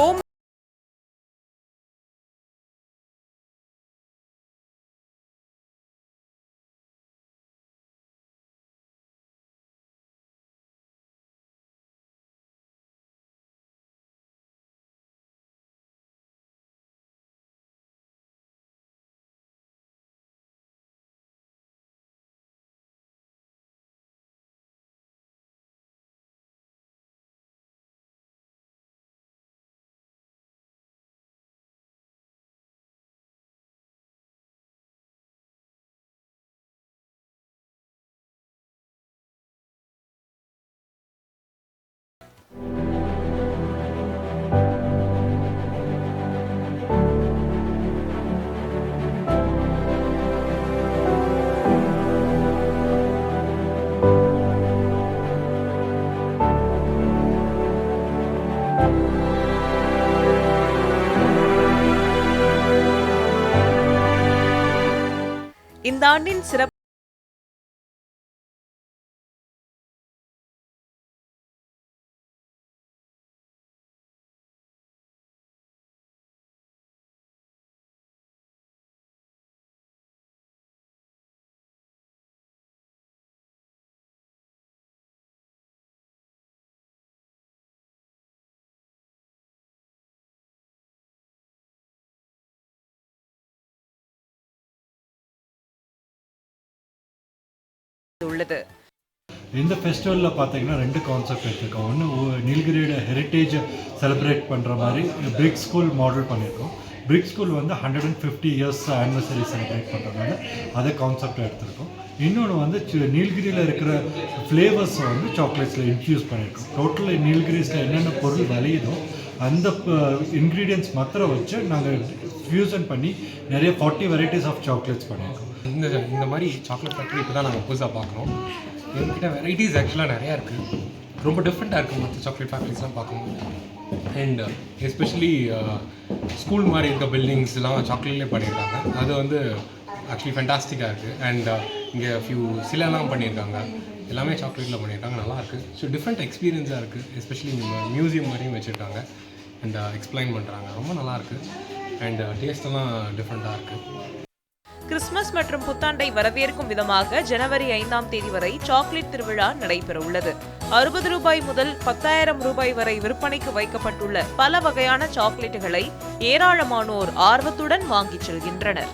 home இந்த ஆண்டின் சிறப்பு உள்ளது. இந்த ஃபெஸ்டிவலில் பார்த்தீங்கன்னா ரெண்டு கான்செப்ட் எடுத்திருக்கோம். ஒன்று நீலகிரியோட ஹெரிட்டேஜ் செலிப்ரேட் பண்ணுற மாதிரி பிரிக் ஸ்கூல் மாடல் பண்ணியிருக்கோம் பிரிக் ஸ்கூல் வந்து hundred and fifty years anniversary celebrate பண்ணுறதுனால அதை கான்செப்ட் எடுத்திருக்கோம். இன்னொன்று வந்து நீலகிரியில் இருக்கிற ஃப்ளேவர்ஸை வந்து சாக்லேட்ஸில் இன்ஃப்யூஸ் பண்ணியிருக்கோம் டோட்டல் நீலகிரிஸில் என்னென்ன பொருள் விளையுதோ அந்த இன்க்ரீடியன்ஸ் மாத்திரம் வச்சு நாங்கள் ஃபியூசன் பண்ணி நிறைய ஃபார்ட்டி வெரைட்டிஸ் ஆஃப் சாக்லேட்ஸ் பண்ணியிருக்கோம் இந்த இந்த மாதிரி சாக்லேட் ஃபேக்ட்ரி இப்போ தான் நாங்கள் புதுசாக பார்க்குறோம் எங்ககிட்ட வெரைட்டிஸ் ஆக்சுவலாக நிறையா இருக்குது ரொம்ப டிஃப்ரெண்ட்டாக இருக்குது மற்ற சாக்லேட் ஃபேக்ட்ரிஸ்லாம் பார்க்கும்போது அண்ட் எஸ்பெஷலி ஸ்கூல் மாதிரி இருக்க பில்டிங்ஸ்லாம் சாக்லேட்லேயே பண்ணியிருக்காங்க. அது வந்து ஆக்சுவலி ஃபென்டாஸ்டிக்காக இருக்குது அண்ட் இங்கே ஃபியூ சிலைலாம் பண்ணியிருக்காங்க. எல்லாமே சாக்லேட்டில் பண்ணியிருக்காங்க. நல்லா இருக்குது ஸோ டிஃப்ரெண்ட் எக்ஸ்பீரியன்ஸாக இருக்குது எஸ்பெஷலி மியூசியம் மாதிரியும் வச்சுருக்காங்க. அண்ட் எக்ஸ்பிளைன் uh, பண்ணுறாங்க ரொம்ப நல்லா இருக்குது அண்ட் டேஸ்ட்டெல்லாம் uh, டிஃப்ரெண்ட்டாக இருக்குது கிறிஸ்துமஸ் மற்றும் புத்தாண்டை வரவேற்கும் விதமாக ஜனவரி ஐந்தாம் தேதி வரை சாக்லேட் திருவிழா நடைபெற உள்ளது அறுபது ரூபாய் முதல் பத்தாயிரம் ரூபாய் வரை விற்பனைக்கு வைக்கப்பட்டுள்ள பல வகையான சாக்லேட்டுகளை ஏராளமானோர் ஆர்வத்துடன் வாங்கிச் செல்கின்றனர்.